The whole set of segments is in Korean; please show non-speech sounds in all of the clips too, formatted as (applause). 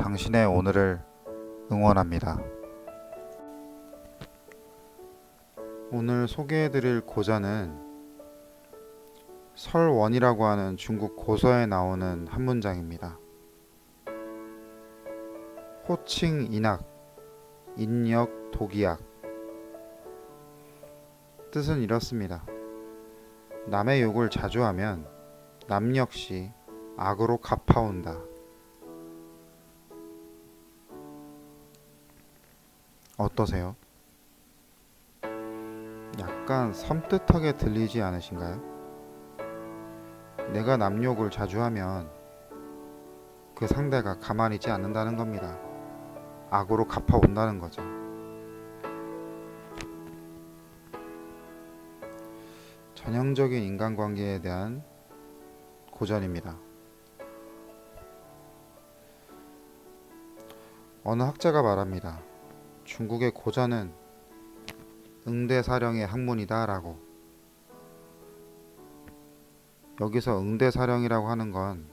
당신의 오늘을 응원합니다. 오늘 소개해드릴 고전은 설원이라고 하는 중국 고서에 나오는 한 문장입니다. 호칭 인학, 인력 독이학. 뜻은 이렇습니다. 남의 욕을 자주 하면 남 역시 악으로 갚아온다. 어떠세요? 약간 섬뜩하게 들리지 않으신가요? 내가 남 욕을 자주 하면 그 상대가 가만히 있지 않는다는 겁니다. 악으로 갚아온다는 거죠. 전형적인 인간관계에 대한 고전입니다. 어느 학자가 말합니다. 중국의 고전은 응대사령의 학문이다 라고. 여기서 응대사령이라고 하는 건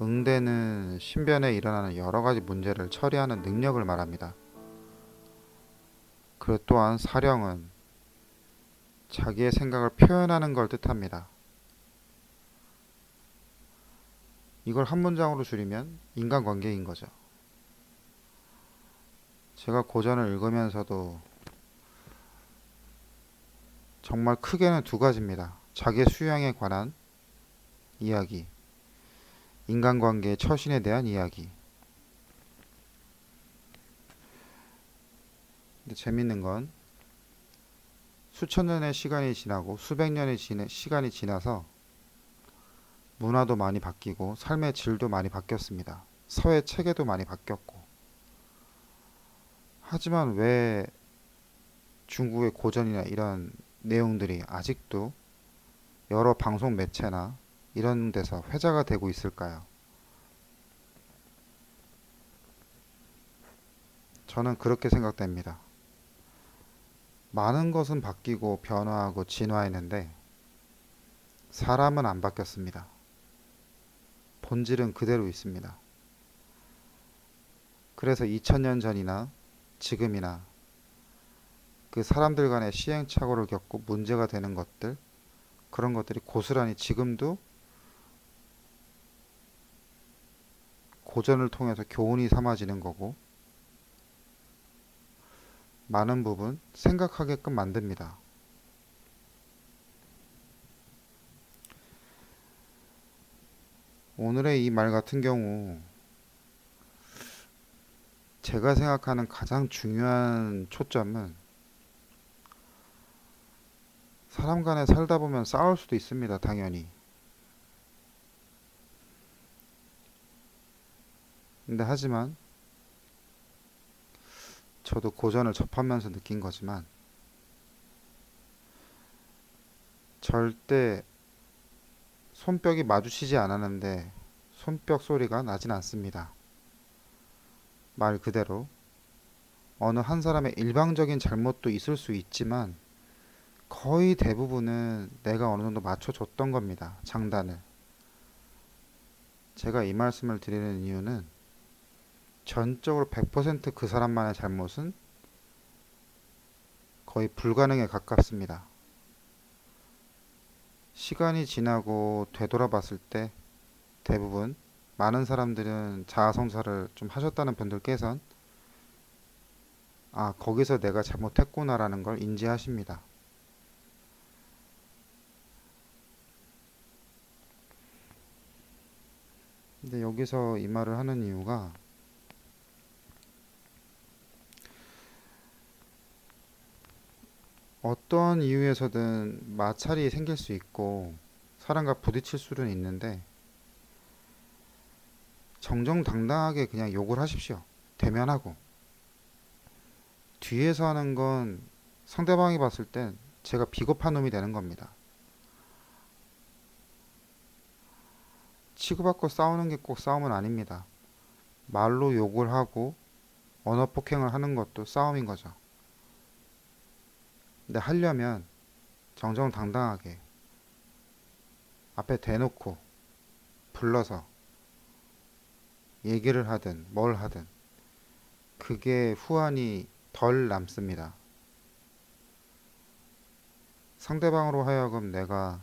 응대는 신변에 일어나는 여러 가지 문제를 처리하는 능력을 말합니다. 그 또한 사령은 자기의 생각을 표현하는 걸 뜻합니다. 이걸 한 문장으로 줄이면 인간관계인 거죠. 제가 고전을 읽으면서도 정말 크게는 두 가지입니다. 자기 수양에 관한 이야기, 인간관계의 처신에 대한 이야기. 근데 재밌는 건 수천 년의 시간이 지나고 수백 년의 지내, 시간이 지나서 문화도 많이 바뀌고 삶의 질도 많이 바뀌었습니다. 사회 체계도 많이 바뀌었고. 하지만 왜 중국의 고전이나 이런 내용들이 아직도 여러 방송 매체나 이런 데서 회자가 되고 있을까요? 저는 그렇게 생각됩니다. 많은 것은 바뀌고 변화하고 진화했는데 사람은 안 바뀌었습니다. 본질은 그대로 있습니다. 그래서 2000년 전이나 지금이나 그 사람들 간의 시행착오를 겪고 문제가 되는 것들 그런 것들이 고스란히 지금도 고전을 통해서 교훈이 삼아지는 거고 많은 부분 생각하게끔 만듭니다. 오늘의 이 말 같은 경우 제가 생각하는 가장 중요한 초점은 사람 간에 살다 보면 싸울 수도 있습니다, 당연히. 근데 하지만 저도 고전을 접하면서 느낀 거지만 절대 손뼉이 마주치지 않았는데 손뼉 소리가 나진 않습니다. 말 그대로 어느 한 사람의 일방적인 잘못도 있을 수 있지만 거의 대부분은 내가 어느 정도 맞춰줬던 겁니다. 장단을. 제가 이 말씀을 드리는 이유는 전적으로 100%그 사람만의 잘못은 거의 불가능에 가깝습니다. 시간이 지나고 되돌아봤을 때 대부분 많은 사람들은 자아성찰을 좀 하셨다는 분들께선 아, 거기서 내가 잘못했구나라는 걸 인지하십니다. 근데 여기서 이 말을 하는 이유가 어떤 이유에서든 마찰이 생길 수 있고 사람과 부딪힐 수는 있는데 정정당당하게 그냥 욕을 하십시오. 대면하고. 뒤에서 하는 건 상대방이 봤을 땐 제가 비겁한 놈이 되는 겁니다. 치고받고 싸우는 게 꼭 싸움은 아닙니다. 말로 욕을 하고 언어 폭행을 하는 것도 싸움인 거죠. 근데 하려면 정정당당하게 앞에 대놓고 불러서 얘기를 하든 뭘 하든 그게 후환이 덜 남습니다. 상대방으로 하여금 내가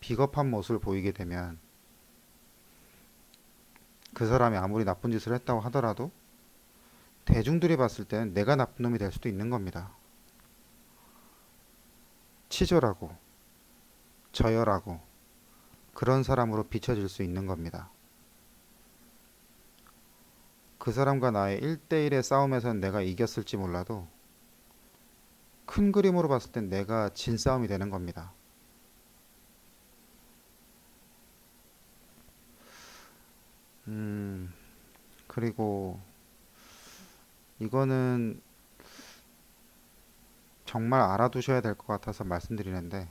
비겁한 모습을 보이게 되면 그 사람이 아무리 나쁜 짓을 했다고 하더라도 대중들이 봤을 때는 내가 나쁜 놈이 될 수도 있는 겁니다. 치졸하고 저열하고 그런 사람으로 비춰질 수 있는 겁니다. 그 사람과 나의 1대1의 싸움에서는 내가 이겼을지 몰라도 큰 그림으로 봤을 땐 내가 진 싸움이 되는 겁니다. 음, 그리고 이거는 정말 알아두셔야 될 것 같아서 말씀드리는데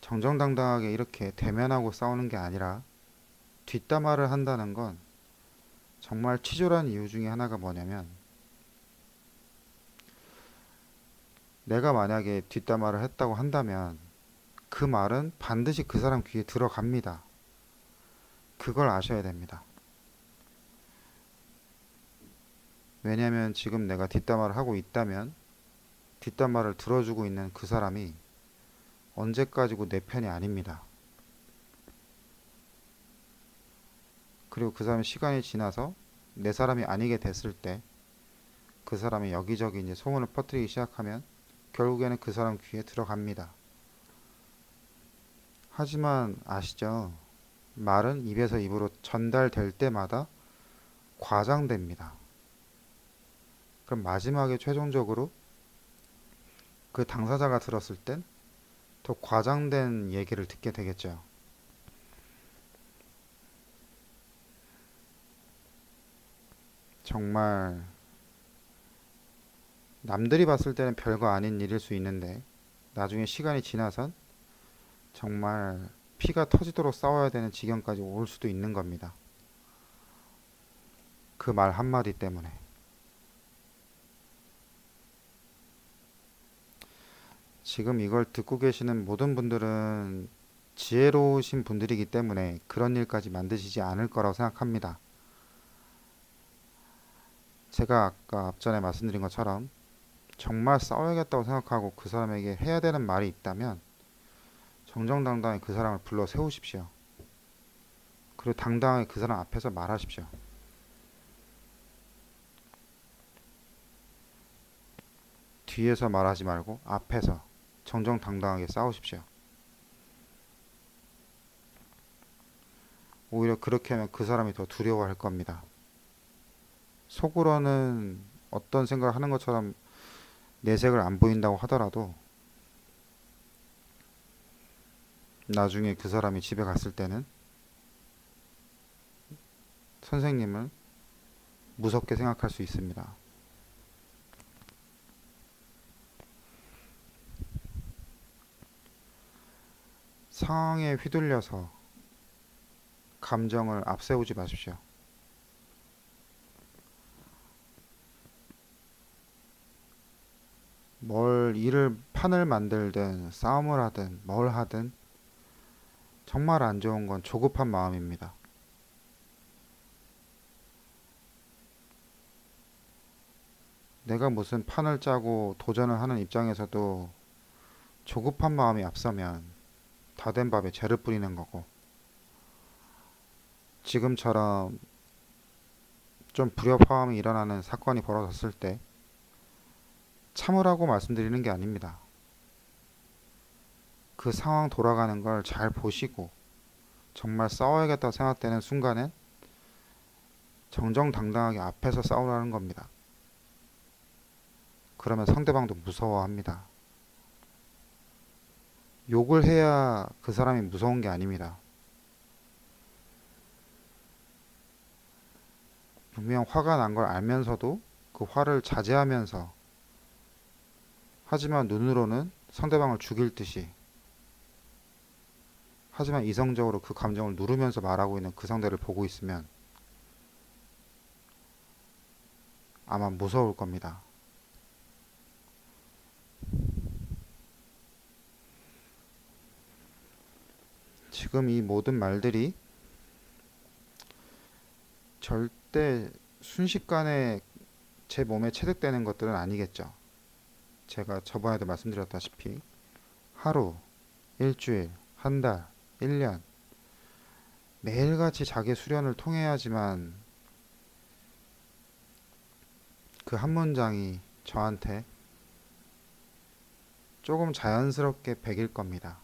정정당당하게 이렇게 대면하고 싸우는 게 아니라 뒷담화를 한다는 건 정말 치졸한 이유 중에 하나가 뭐냐면 내가 만약에 뒷담화를 했다고 한다면 그 말은 반드시 그 사람 귀에 들어갑니다. 그걸 아셔야 됩니다. 왜냐면 지금 내가 뒷담화를 하고 있다면 뒷담화를 들어주고 있는 그 사람이 언제까지고 내 편이 아닙니다. 그리고 그 사람이 시간이 지나서 내 사람이 아니게 됐을 때 그 사람이 여기저기 이제 소문을 퍼뜨리기 시작하면 결국에는 그 사람 귀에 들어갑니다. 하지만 아시죠? 말은 입에서 입으로 전달될 때마다 과장됩니다. 그럼 마지막에 최종적으로 그 당사자가 들었을 땐 더 과장된 얘기를 듣게 되겠죠. 정말 남들이 봤을 때는 별거 아닌 일일 수 있는데 나중에 시간이 지나선 정말 피가 터지도록 싸워야 되는 지경까지 올 수도 있는 겁니다. 그 말 한마디 때문에. 지금 이걸 듣고 계시는 모든 분들은 지혜로우신 분들이기 때문에 그런 일까지 만드시지 않을 거라고 생각합니다. 제가 아까 앞전에 말씀드린 것처럼 정말 싸워야겠다고 생각하고 그 사람에게 해야 되는 말이 있다면 정정당당히 그 사람을 불러 세우십시오. 그리고 당당하게 그 사람 앞에서 말하십시오. 뒤에서 말하지 말고 앞에서 정정당당하게 싸우십시오. 오히려 그렇게 하면 그 사람이 더 두려워할 겁니다. 속으로는 어떤 생각을 하는 것처럼 내색을 안 보인다고 하더라도 나중에 그 사람이 집에 갔을 때는 선생님을 무섭게 생각할 수 있습니다. 상황에 휘둘려서 감정을 앞세우지 마십시오. 뭘 일을 판을 만들든 싸움을 하든 뭘 하든 정말 안 좋은 건 조급한 마음입니다. 내가 무슨 판을 짜고 도전을 하는 입장에서도 조급한 마음이 앞서면 다 된 밥에 재를 뿌리는 거고 지금처럼 좀 불협화음이 일어나는 사건이 벌어졌을 때 참으라고 말씀드리는 게 아닙니다. 그 상황 돌아가는 걸 잘 보시고 정말 싸워야겠다 생각되는 순간엔 정정당당하게 앞에서 싸우라는 겁니다. 그러면 상대방도 무서워합니다. 욕을 해야 그 사람이 무서운 게 아닙니다. 분명 화가 난 걸 알면서도 그 화를 자제하면서 하지만 눈으로는 상대방을 죽일 듯이 하지만 이성적으로 그 감정을 누르면서 말하고 있는 그 상대를 보고 있으면 아마 무서울 겁니다. 지금 이 모든 말들이 절대 순식간에 제 몸에 체득되는 것들은 아니겠죠. 제가 저번에도 말씀드렸다시피 하루, 일주일, 한 달, 1년 매일같이 자기 수련을 통해야지만 그 한 문장이 저한테 조금 자연스럽게 배길 겁니다.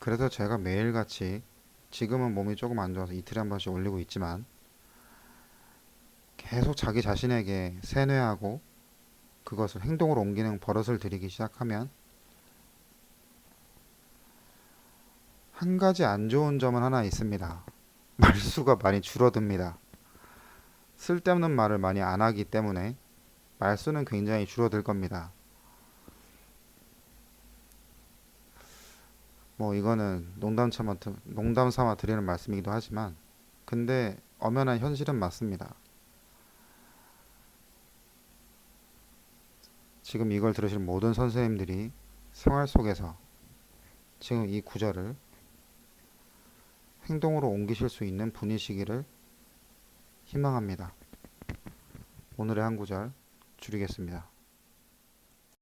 그래서 제가 매일같이 지금은 몸이 조금 안 좋아서 이틀에 한 번씩 올리고 있지만 계속 자기 자신에게 세뇌하고 그것을 행동으로 옮기는 버릇을 들이기 시작하면 한 가지 안 좋은 점은 하나 있습니다. (laughs) 말수가 많이 줄어듭니다. 쓸데없는 말을 많이 안 하기 때문에 말수는 굉장히 줄어들 겁니다. 뭐 이거는 농담 삼아, 농담 삼아 드리는 말씀이기도 하지만 근데 엄연한 현실은 맞습니다. 지금 이걸 들으실 모든 선생님들이 생활 속에서 지금 이 구절을 행동으로 옮기실 수 있는 분이시기를 희망합니다. 오늘의 한 구절 줄이겠습니다.